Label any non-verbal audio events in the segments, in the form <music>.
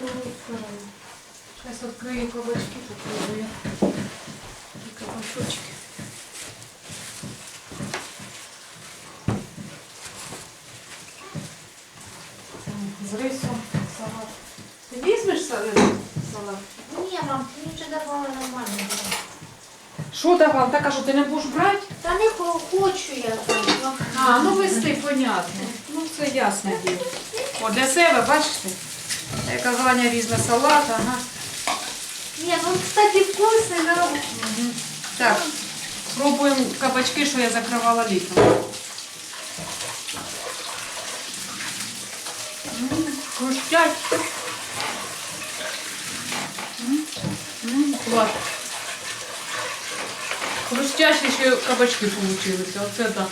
другу сторону. Зараз відкрию кабачки, попробую. І кабачочки. З рисом салат. Ти візьмеш са- салат? Ні, мам, ти вже давала нормально. Що давав? Так, а що ти не будеш брати? Та не хочу я там. А, ну вести, понятно. Ну це ясно діло. О, для себе, бачите? Яка Ваня візьме салат, ага. Ні, ну, кстати, вкусний, но... Так, пробуємо кабачки, що я закривала літом. Хрустять. Клас. Хрустящі ще кабачки получилися. Оце так.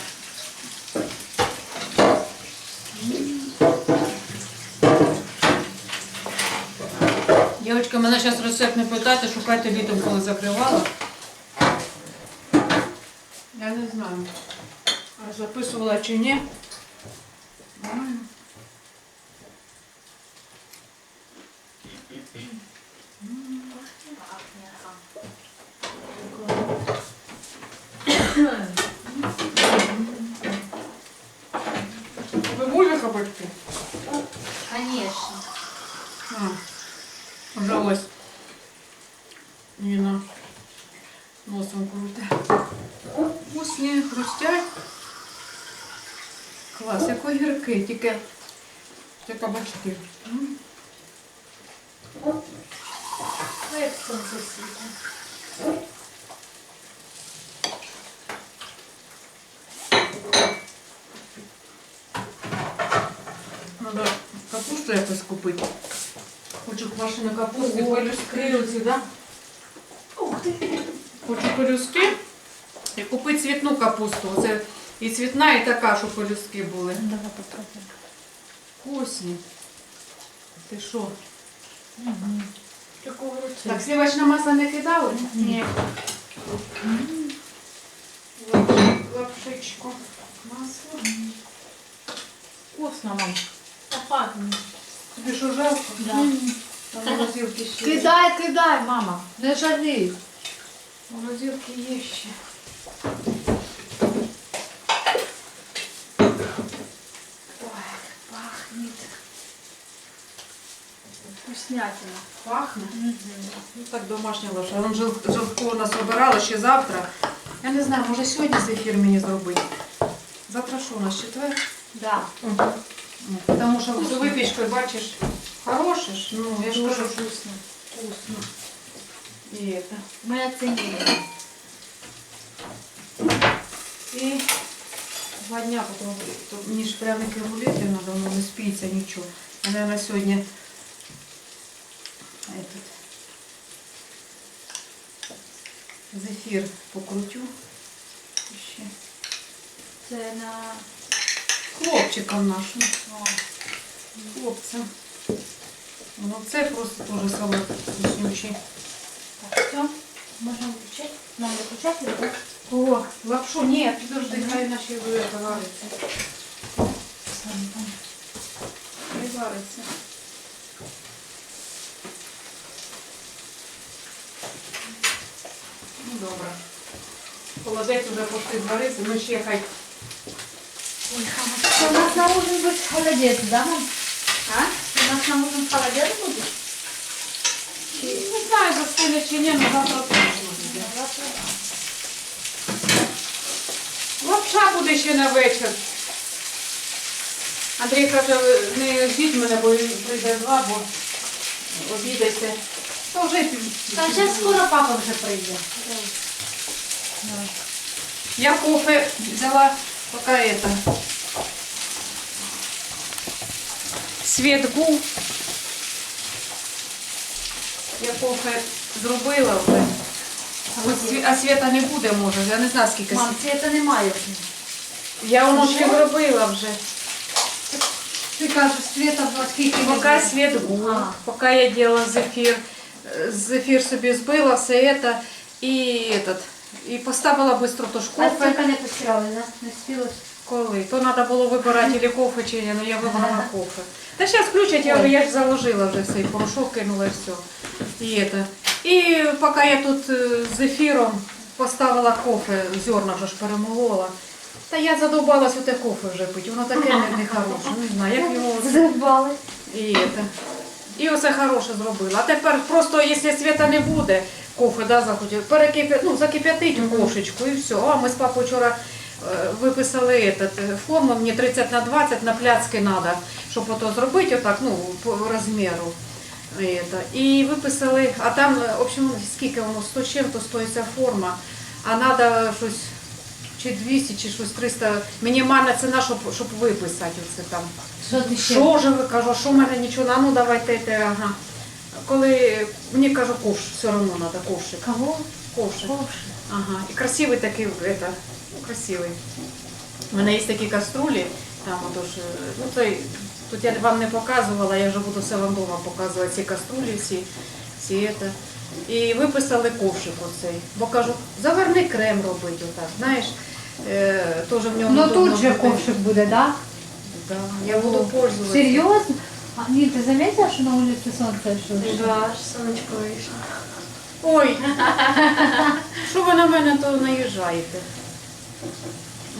Мене зараз не питати, шукайте літом, коли закривала. Я не знаю, записувала чи ні. М. Ви будете кабачки? Конечно. А, вже ось. Ніна носом круте. Вкусні, хрустять. Клас, як огірки, тільки це кабачки. М. Як. Надо капусту якось купити. Хочу квашену капусту, пелюстки оці, да? Ух ти. Хочу пелюстки і купити цвітну капусту. Оце і цвітна, і така, щоб пелюстки були. Давай попробуємо. Вкусні. Ти що? Руці. Так, сливочне масло не кидали? Ні. Лапши- Лапшичку. Масло. Вкусно, мам. Та Тебе Тобі що жалко? Да. Там морозилки ще. є. Кидай, кидай, мама. Не жалій. Морозилки є ще. Ой, пахнет. Вкуснятина. Пахне. Ну так домашня лаша. Вон жил, у нас обирали ще завтра. Я не знаю, може сьогодні зефір мені зробити. Завтра що у нас четвер? Да. Ну, Тому що з випічкою, бачиш, хороше ж. Ну, я ж кажу, вкусно. вкусно. І это. Ми оцінили. І два дня потім, то мені ж пряники гуляти треба, воно не спіється нічого. Я, наверное, сьогодні этот, зефір покрутю. Ще. Це на... Хлопчикам нашим, хлопцям. Ну це просто теж салат вкуснючий. Так, все. Можна включати? Нам виключати, так? О, лапшу, ні, підожди, хай наші дуета вариться. Вариться. Ну, добре. Холодець вже пошли зваритися, ну ще хай. Ой, хамочка. У нас на ужин будет холодец, да, мам? А? У нас на ужин холодец будет? Не знаю, застиля чи ні, але завтра точно буде. Лапша буде ще на вечір. Андрій каже, не ждіть мене, бо він прийде два, бо обідайте. То вже пів- Там сейчас скоро папа уже прийде. Я кофе взяла пока это. Світ гув. Я кофе зробила вже. А от сві- А світа не буде, може. Я не знаю, скільки. Мам, світ- цвета немає вже. Я воно ще зробила вже. Ти кажеш, света в скільки Пока світ гув, А. поки я делала зефір. Е, Зефір собі збила, все это. І этот. І поставила быстро то ж А кофе. скільки не постирали, да? Не спілось? Коли? То треба було вибирати или кофе, чи ні, ну я вибрала кофе. Та зараз включать, я, я ж заложила вже цей порошок, кинула і все. І, это. і поки я тут е, з ефіром поставила кофе, зерна вже ж перемолола. Та я задовбалась оте кофе вже пити, воно таке не, не хороше, не знаю, як його оце- Задбали. і, это. і оце хороше зробила. А тепер просто, якщо світа не буде, кофе да, захотів, перекипя... ну, закип'ятить у кошечку і все. А ми з папою вчора е, виписали этот, е, форму, мені 30 на 20 на пляцки треба, щоб ото зробити отак, ну, по розміру. І, это. і виписали, а там, е, в общем, скільки воно, 100 з чим-то стоїть ця форма, а треба щось чи 200, чи щось 300, мінімальна ціна, щоб, щоб виписати оце там. Що ж ви кажу, що в мене нічого, а ну давайте, ага. Коли мені кажу, ковш, все одно треба ковшик. Кого? Ковшик. Ковш. Ага. І красивий такий, это, ну, красивий. У мене є такі каструлі, там отож, е, ну той, тут я вам не показувала, я вже буду все вам вдома показувати ці каструлі, всі, всі это. І виписали ковшик оцей. Бо кажу, заварний крем робити отак, знаєш, е, теж в ньому Ну тут же ковшик буде, да? Да, я буду О, пользоваться. Серйозно? А, ні, ти заметила, що на вулиці сонце що? Да, сонечко вийшло. Ой, <laughs> що ви на мене то наїжджаєте?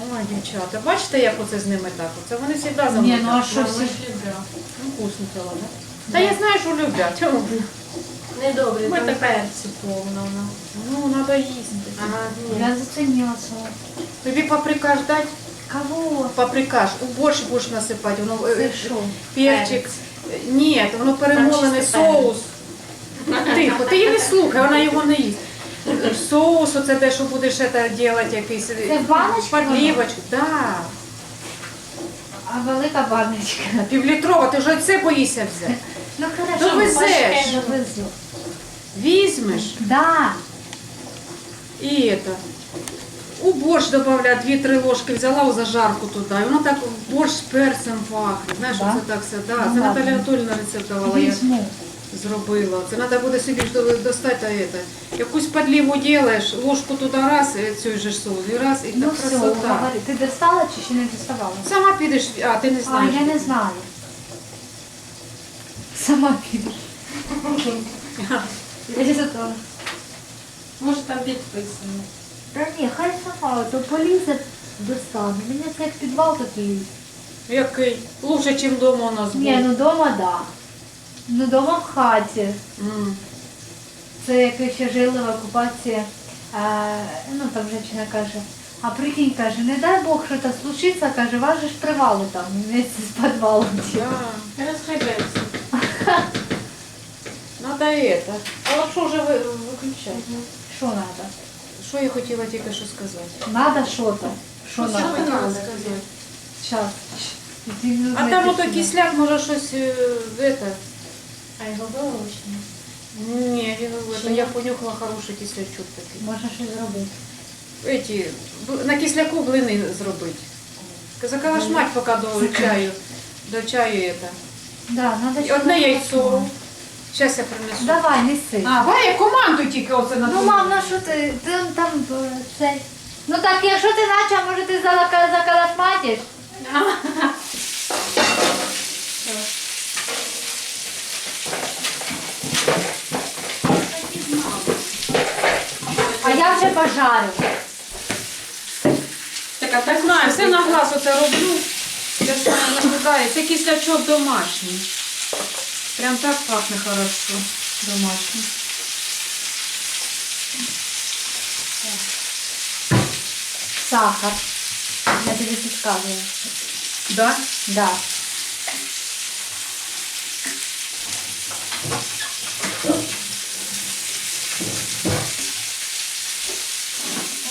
Ой, дівчата, бачите, як оце з ними так? Оце вони завжди за Ні, мною. ну а так. що всі? ж любимо. Ну, вкусно це ладно. Та я знаю, що люблять. О, Недобре, Ми там так- перцю повно. ну. Ну, треба їсти. Ага, ні. Я зацінила своє. Тобі паприка ждать? Кого? Паприка ж, у борщ будеш насипати. Воно, е, Це що? перчик. Ні, воно перемолений чисто соус. Тихо, ти її не слухай, вона його не їсть. Соус, оце те, що будеш це робити, якийсь Це баночці воно? Да. А велика баночка. Півлітрова, ти вже це боїшся взяти. Ну хорошо. Довезеш. Довезу. Візьмеш Да. і это. У борщ додавля 2-3 ложки взяла у зажарку туди. І воно так борщ з перцем пахне. Знаєш, Да? це так все. Да. Ну, Це ладно. Наталя Анатольевна рецепт давала, я зробила. Це треба буде собі достати а это. Якусь подливу робиш, ложку туди раз, і цю же ж соус, і раз, і Ну так все, красота. говори. Ти достала чи ще не доставала? Сама підеш, а ти не А, я не знаю. Сама підеш. <laughs> Я. Може там підписано. Та ні, хай сама, то полізе достане. Мені це як підвал такий. Який? Лучше, ніж вдома у нас був. Ні, ну дома да. Ну дома в хаті. М. Це як ще жили в окупації. А, ну там жінка каже, а прикинь, каже, не дай Бог, що так случиться, каже, вас же ж привали там вместе з підвалом. Да. Розгребеться. <laughs> Надо это. Вже ви виключати? Що треба? Що я хотіла тільки що сказати? Надо що-то. Що Що надо? хотіла надо? сказати? Щас. Дві минути А там ото тишини. кисляк, може щось е, это. А його вилучено. Ні, він это, Чи? я понюхала хороший кислячок такий. Можна щось зробити. Эти, б- на кисляку блини зробити. Закалашмать поки до чаю. До чаю это. Да, надо І щось одне зробити. яйцо. Зараз я принесу. Давай, неси. А, Ваня, командуй тільки оце на Ну, мам, ну що ти? Ти он там е, цей. Ну так, якщо ти наче, може ти залака- закалашматиш? А я вже пожарю. Так, а так знаю, все на глаз оце роблю. Я ж не наблюдаю. Це кислячок домашній. Прям так пахне хорошо. Домашній. Сахар. Я тобі підказую. Да? Да.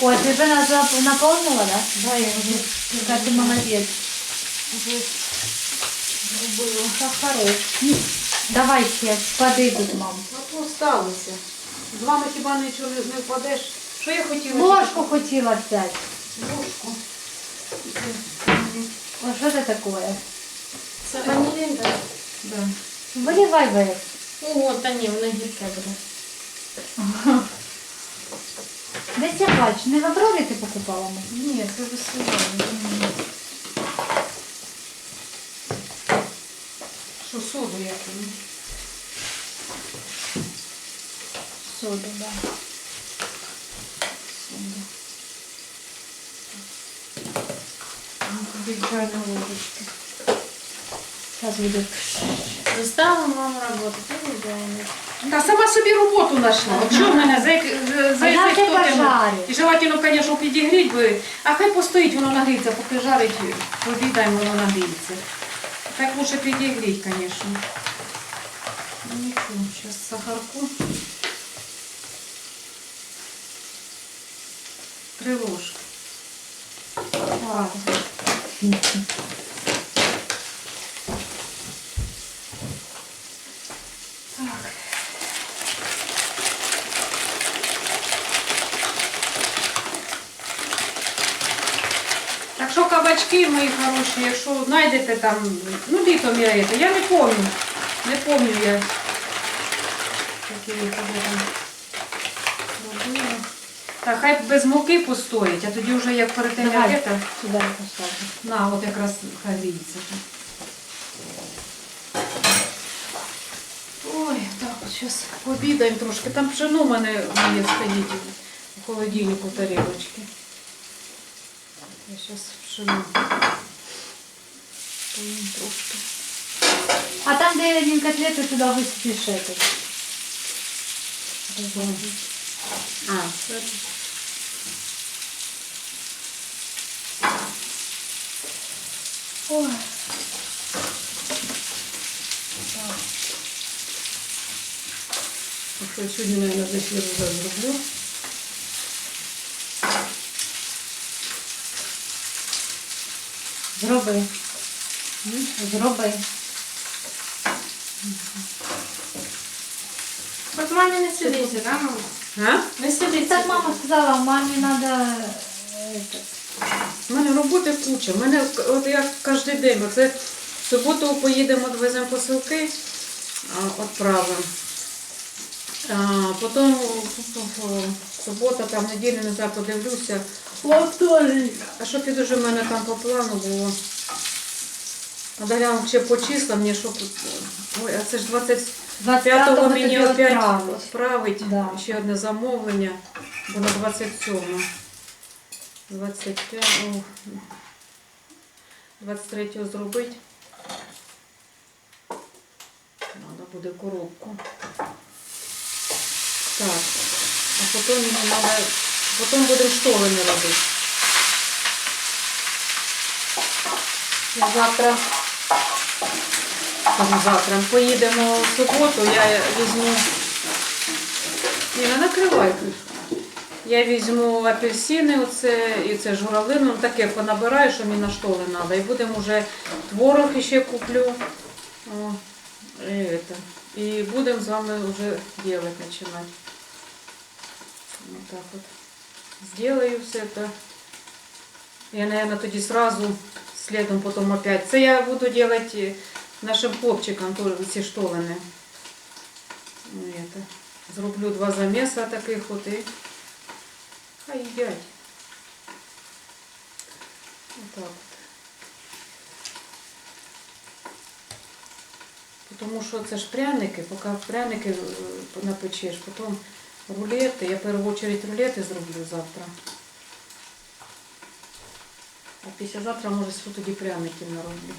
Ой, ти вже нас зап- наповнила, да? Да, я вже Яка ти молодець. зробила. Как хорош. Давай ще, спади тут, мам. Ну, то сталося. З вами хіба нічого не, не впадеш. Що я хотіла? Ложку хотіла взяти. Ложку. О, що це таке? Це ванілін, так? Да. Виливай весь. О, та ні, воно гірке буде. Десь я бачу, не в Аврорі ти покупала? мам? Ні, це висилає. Соду яку. Соду, да. Звичайно, ложечки. Зараз буде. Заставимо вам работать. Ну, не знаю. Та сама собі роботу знайшла. От що в мене за, за, за я. І желательно, звісно, підігріть би. А хай постоїть, воно нагріється, поки жарить, обідаємо, воно нагріється. Так лучше перегреть, конечно. Ничего, сейчас сахарку. Три ложки. Ладно. Так. Так що кабачки мої хороші, якщо знайдете там, ну літо міряєте, я не пам'ятаю. Не пам'ятаю я. Там. Так, хай без муки постоїть, а тоді вже як Давай. Сюди поставлю. на, от якраз хай гріється. Ой, так, зараз пообідаємо трошки. Там пшено в мене є стоїть у холодильнику тарілочки. Я зараз пшено. Поїм трошки. А там, де один котлету, туди висипиш это. А, це... Ой. Так що сьогодні, мабуть, зефір вже зроблю. Зроби. Зроби. От мамі не сидиться, да, мама? А? Не сидиться. Так мама сказала, мамі треба У мене роботи куча. У мене от я кожен день. Оце в суботу поїдемо, відвеземо посилки, відправимо. А, потім субота, там неділю назад подивлюся. А що піду вже в мене там по плану було? Надо глянути ще по числам, мені що тут. Ой, а це ж 25 25-го мені опять відправить. Да. Ще одне замовлення. Бо на 27. 25. О, 23 зробити. Треба буде коробку. Так. А потім мені треба. Потім будемо штолени робити. Завтра. Кажу, завтра поїдемо в суботу, я візьму. Ні, не накривай. Я візьму апельсини, оце, і це журавлину, ну, таке понабираю, що мені на штоли треба. І будемо вже творог ще куплю. О, і, і будемо з вами вже делать починати. Вот так вот. Сделаю все это. Я, наверное, тоді сразу следом потом опять. Це я буду делать е, нашим хлопчикам тоже ці штолени. Ну, это. Зроблю два замеса таких от і хай їдять. Отак от. Тому що це ж пряники, поки пряники е, напечеш, потім рулети. Я в першу чергу рулети зроблю завтра. А післязавтра, може, що тоді пряників нароблю.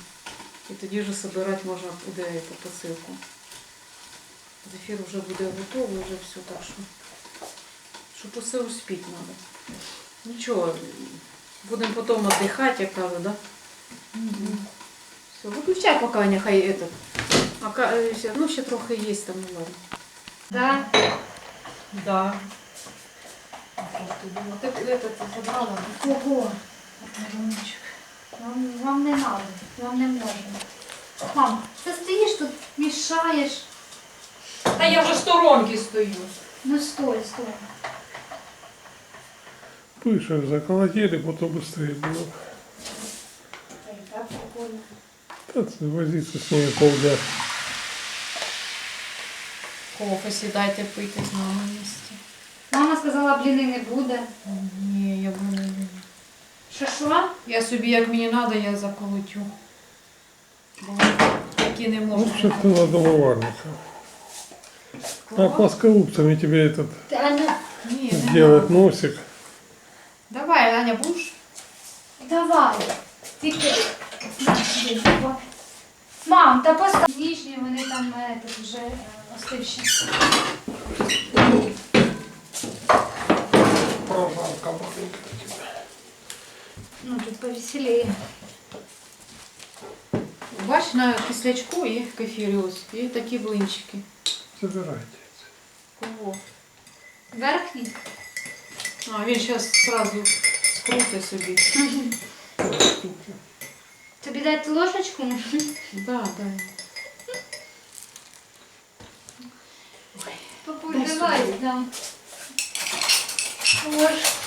І тоді вже збирати можна буде по посилку. Зефір вже буде готовий, вже все так що. Щоб усе успіти треба. Нічого, будемо потім віддихати, як кажуть, да? Все, виключай поки нехай этот. А, ще- ну, ще трохи є там, ну ладно. Да? Да. Так этот забрала. Ого. Вам, вам не надо, вам не можна. Мам, ти стоїш тут, мішаєш. Та я вже сторонки стою. Ну стой, стой. Пише, заколотили, потім быстрее було. Так, прикольно. Та це возиться з нею полдня. Кофе сідайте пити з нами місті. Мама сказала, бліни не буде. Ні, я б не. Що що? Я собі, як мені треба, я заколотю. Бо такі не можна. Лучше ты на домоварника. А плоскоубцами тебе этот Аня, Ні, не сделать надо. носик. Давай, Аня, будеш? давай. Тільки. На, іди, давай. Мам, та постав. Ніжні, вони там е, тут вже е, остивші. Прожарка маленькая тебе. Ну, тут повеселее. Бач на кислячку і кефірі ось. І такі блинчики. Собирайте. Кого? Верхній. А, він зараз одразу скрутить собі. Штуки. Тобі дати ложечку? Да, да. Сюди. да. Ложь.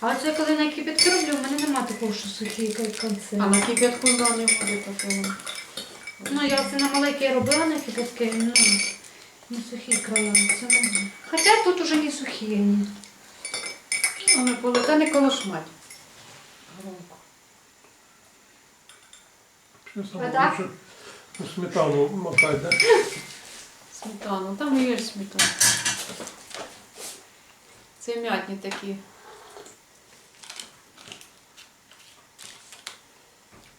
А це коли на кипятки роблю, в мене нема такого, що сухі конці. А на кип'ятку да, не буде такого. Ну, я це на маленькій робила на кипятки, ну, не сухі края. Це не... Хоча тут уже не сухі. Ні. Ну, та не колошмать. Громко. Сейчас А так? лучше на сметану мотать, да? Сметану, там і є ж сметана. Це м'ятні такі.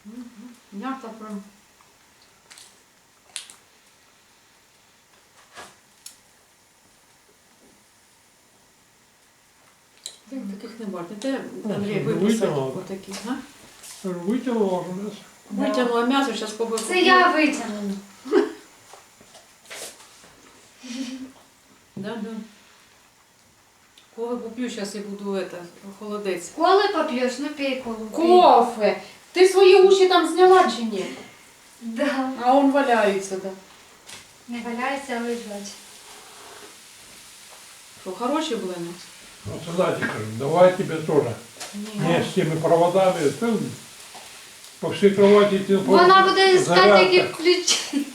Мгм. М'ята прям. Ти Таких не. Де Андрій Ну, виписав отакі, а? Вытянула уже мясо. Витягнула м'ясо, зараз побив. Це я витягнула. Да, да. Коли поп'ю, зараз я буду это, холодець. Коли поп'єш, ну пей колу. Кофе! Ти свої уші там зняла чи ні? Да. А он валяється, да. Не валяється, а лежать. Що, хороші були ну? Говорю, давай тебе тоже. Не с теми проводами. Ты по всей кровати тебе Вона буде іскати зарядка. які ключі.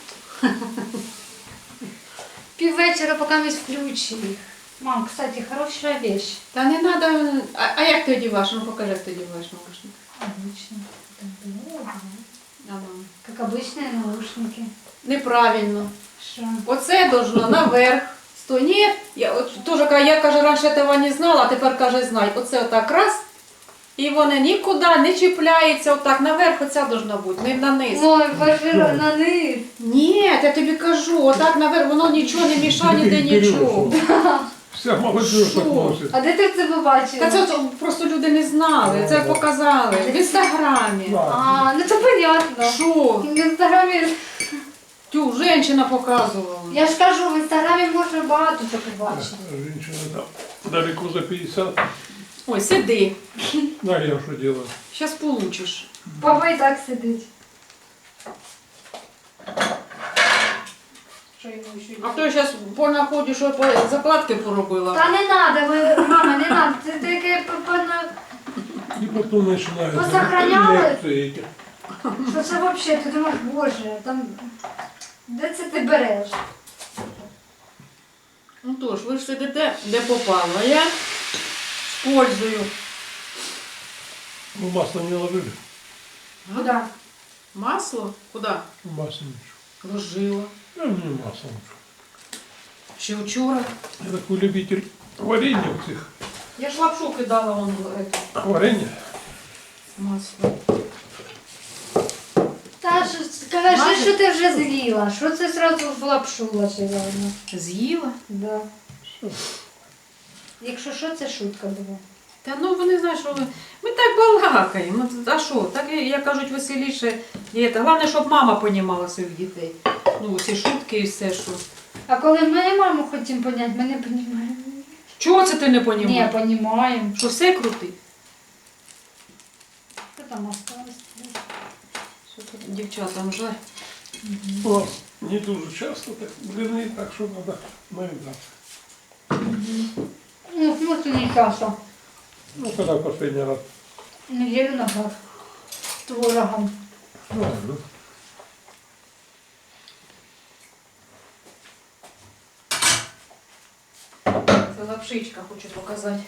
Піввечора, поки ми включимо їх. Мам, кстати, хороша вещь. Та не треба. А, а як ти одіваєш? Ну покажи, як ти одіваєш наушник. Обычно. Так было, ага. А, ну. Как обычные наушники. Неправильно. Что? Оце должно наверх. Сто. Ні, я от теж кажу, я каже, раніше того не знала, а тепер каже, знай. Оце отак раз. і вони нікуди не чіпляються, отак наверх оця должна бути, не на низ. Ой, пошла на низ. Ні, я тобі кажу, отак наверх, воно нічого не мішає, ніде нічого. Вся молодежь так носит. А де ти це побачила? Та це от просто люди не знали, це показали в інстаграмі. А, ну це понятно. Що? В інстаграмі, Тю, жінка показувала. я ж кажу, в інстаграмі можна багато чого побачити. Женщина там далеко за 50. Ой, сиди, А я что делаю? зараз получиш. Папа і так сидить. Що йому ще А то зараз понаходю, що по- закладки поробила. Та не надо, ви, мама, не надо. Це таке папа, И потом начинают Посохраняли? лекции эти. що це взагалі, ти думаєш, боже, там, де це ти береш? Ну то ж, ви ж сидите, де попало. А я пользую. Ну, масло не ложили. Куди? Масло? Куди? Масло ничего. Ложила. Ну, не масло ничего. Ще вчора. Я такой любитель варенья вот их. Я ж лапшу кидала вон в это Варенье. масло. Та ж, кажи, Мажеш? що ти вже з'їла, що це зразу в лапшу ложила? ну? З'їла. Да. Якщо що, це шутка була. Та ну вони знають, що ви. Ми так балакаємо. Ну, А що? Так як кажуть веселіше. Це. Головне, щоб мама понімала своїх дітей. Ну, ці шутки і все, що. А коли ми маму хочемо поняти, ми не розуміємо. Чого це ти не Ні, понімаєш? розуміємо. Що все крутить? Що там осталось? Що тут дівчатам. У не дуже часто так блины, так что надо наедаться. Ну, в смысле не часто. Ну, когда в последний раз. Неділю назад. З творогом. Правильно. Це лапшичка хочу показати.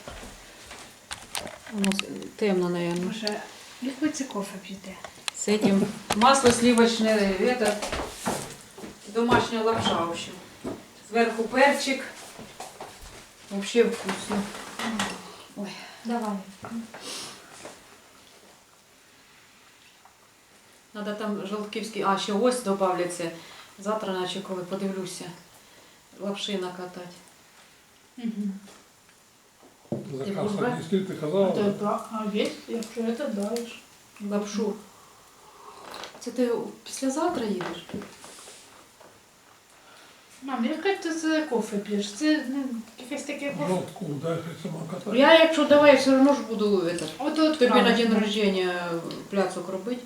Воно Темно, наверное. Може, яку це кофе п'єте? С этим масло сливочное, это домашняя лапша, в общем. Сверху перчик. Вообще вкусно. Ой. Давай. Надо там жовтківський, а ще ось добавляться. Завтра, наче коли подивлюся, лапши накатати. Угу. Заказ будешь брать? отнесли, ты сказала? Это да, а есть, якщо это даєш. Лапшу. Це ти післязавтра їдеш? Мам, яка ти це кофе п'єш? Це ну, якесь таке кофе. Желтку, дай сама катать. Я, якщо давай, все одно ж буду это, От от тобі на день рождения пляцок робити.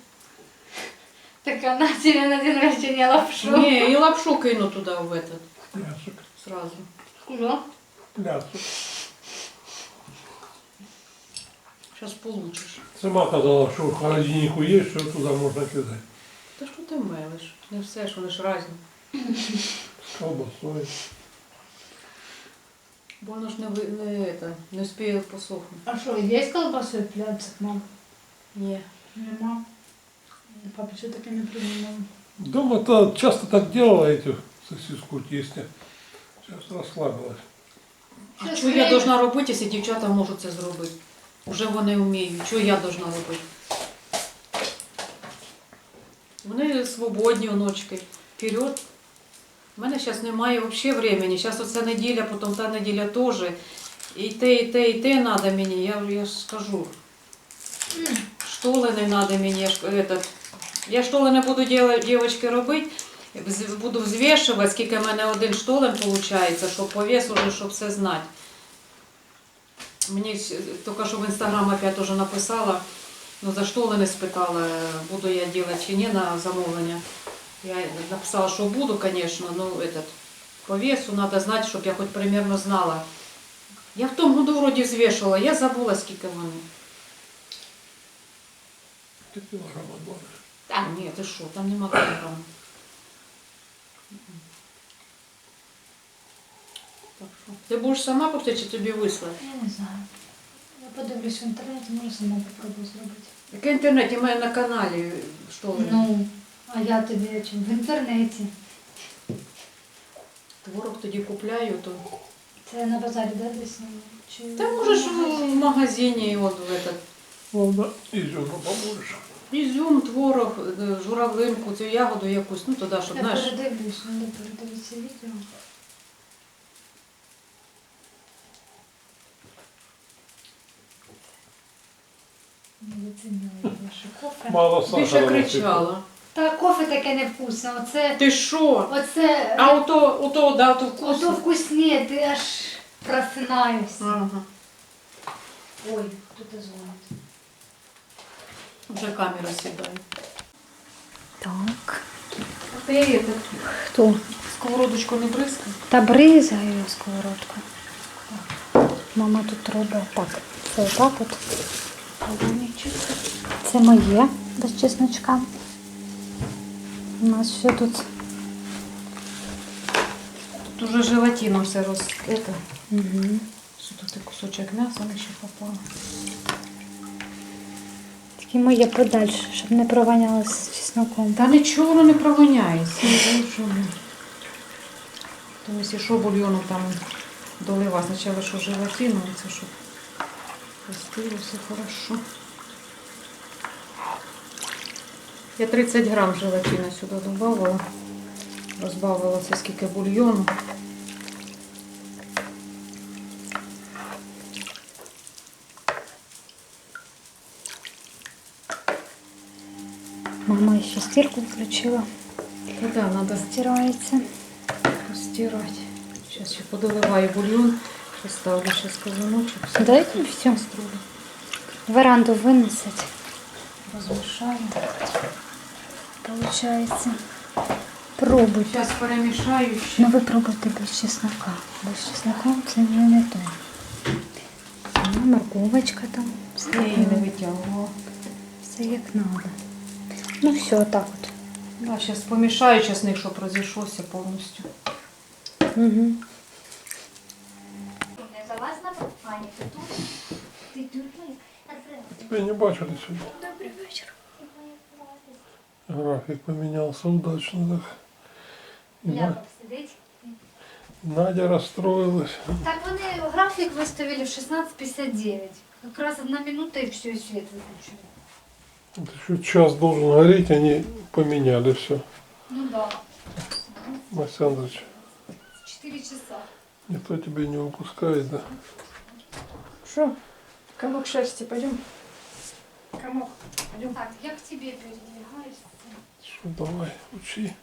Так вона тебе на день рождения лапшу. Ні, і лапшу кину туди в этот, Плясок, сразу. Куда? плясок. Сейчас получиш. Сама казала, що в холодильнику есть, що туди можна кидати. Та що ти мелиш? Не все ж вони ж різні. З колбасою. Бо воно ж не, ви- не, это, не успіє посохнути. А що, є колбасою пляцик, мам? Ні. Нема. Папа ще таке не придумав. Дома-то часто так делала эту сосиску в тесте. Сейчас расслабилась. А Щас що я время. должна робити, якщо дівчата можуть це зробити? Уже вони вміють. Що я должна робити? Вони свободні оночки. Вперед. У мене зараз немає взагалі времени. Зараз оця неділя, потім та неділя теж. І те, і те, і те треба мені. Я, я ж скажу. Штоли не треба мені. Я, этот, я штоли не буду дівчатки робити. Буду взвішувати, скільки в мене один штолем виходить, щоб по щоб все знати. Мені тільки що в інстаграм опять уже написала, ну за штоли не спитала, буду я робити чи ні на замовлення. Я написала, що буду, звісно, ну этот, по весу треба знати, щоб я хоч примерно знала. Я в тому году вроді взвішувала, я забула, скільки вони. Ты килограмм отбавишь. Та ні, ти що, там нема кілограму. Так що, Ти будеш сама пекти чи тобі вислати? Я не знаю. Я подивлюсь в інтернеті, може сама попробую зробити. Яке інтернет? У мене на каналі що Ну, а я тобі чим? В інтернеті. Творог тоді купляю, то. Це на базарі, да, десь? ну, Чи... Та можеш в магазині, от в этот. Ладно, изюма побольше. Ізюм, творог, е, журавлинку, цю ягоду якусь, ну туди, щоб, Я знаєш. передивлюсь, треба передивитися відео. Кофе. Мало Більше сахара. кричала. Та кофе таке невкусне. Оце, Ти що? оце, А ото, ото, да, то ото вкусно. вкусніє, ти аж просинаєшся. Ага. Ой, хто то дзвонить. Вже камера сідає. Так. Ти этот, Хто? сковородочку не бризкай? Та бризаю сковородку. Мама тут робить так. Це отак от. Це моє без чесночка. У нас ще тут. Тут уже желатином все роз... Это. Угу. Що тут і кусочок м'яса не ще попало. Такі моє подальше, щоб не провонялося чесноком. Та нічого воно не провоняється. Тому якщо що бульйону там долива, спочатку що желатину, це щоб постило все хорошо. Я 30 грам желатина сюди додавала. Розбавила це скільки бульйону. Мама ще стірку включила. Та да, треба Стирається. постирати. Зараз ще подоливаю бульйон. Ще ставлю зараз казаночок. Дай ну, все. Веранду винесуть. Розмішаю. Получається. Пробуй. Зараз перемішаю ще. Ну ви пробуйте без чеснока. Без чеснока це вже не то. Ну, морковочка там. Все, Я її не витягувала. все як треба. Ну все, отак от. Да, зараз помішаю часник, щоб розійшовся повністю. Угу. Не залазь на пані, График поменялся удачно так. И На- Ляпок сидить. Надя расстроилась. Так вони графік виставили в 16.59. Якраз одна минута і все, і світ виключили. Вот еще час должен гореть, они поменяли все. Ну да, Мася Андреевич, 4 часа. никто тебя не выпускает, да? Что? Комок шерсти, пойдем. Комок. Так, я к тебе передвигаюсь. Давай, учи.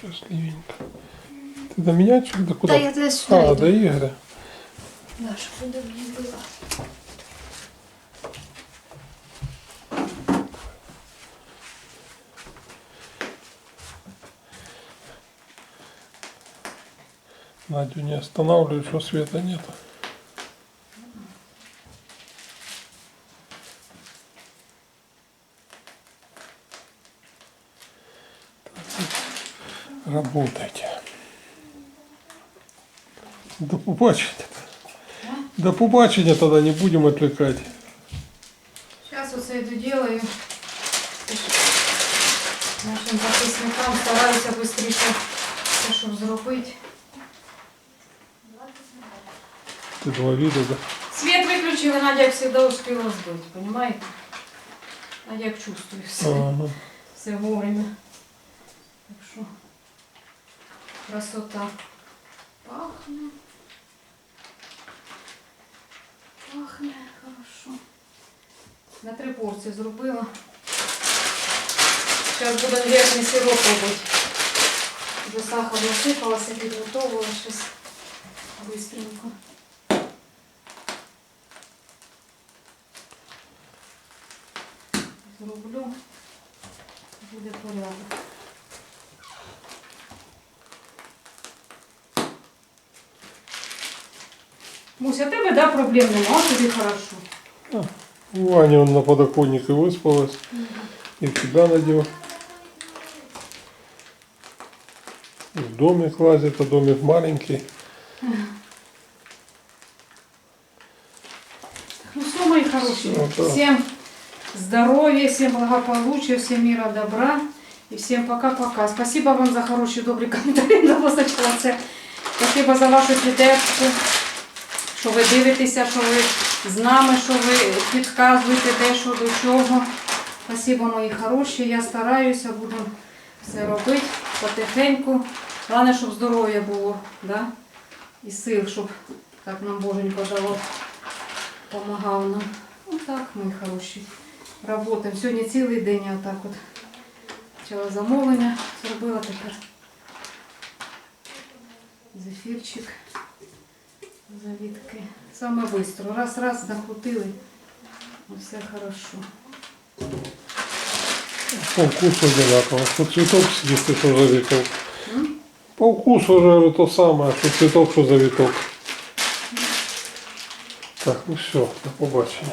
Счастливенько. Ты до меня что до куда? Да я туда сюда а, иду. до Игоря. Да, чтобы удобнее было. Надю не останавливай, что света нет. Работайте. До побачення. До побачення тогда не будем отвлекать. Сейчас вот это делаю. Нашим записникам стараюся швидше все, щоб зробити. Ты два вида, да? Свет выключила, Надя як завжди успіла збити, понимаете? Надя як чувствую все, Ага. все вовремя. Красота. Пахне. Пахне хорошо. На три порції зробила. Зараз будемо верхній сироп робити. Вже сахар насипалася, підготовила щось быстренько. Зроблю. Буде порядок. Муся, у тебе да, проблем нема, а тобі хорошо. Ваня он на подоконник и выспалась. И в тебя надел. В домик лазит, а домик маленький. Ну все, мои хорошие. Всё, да. Всем здоровья, всем благополучия, всем мира, добра. И всем пока-пока. Спасибо вам за хороший, добрий коментарі на <laughs> позначила це. Спасибо за вашу підтримку, Що ви дивитеся, що ви з нами, що ви підказуєте де, що до чого. Спасибо, мої хороші. Я стараюся, буду все робити потихеньку. Головне, щоб здоров'я було, да? і сил, щоб так нам Боженько дало, допомагав нам. Отак, мої хороші. Работаємо. Сьогодні цілий день я отак от почала замовлення, зробила тепер зефірчик, завітки. Саме швидко. Раз, раз, накрутили. Все хорошо. По вкусу одинаково. Що цветок съест, що завіток. завиток. По вкусу уже то самое, що цветок, що завиток. Так, ну все, до побачення.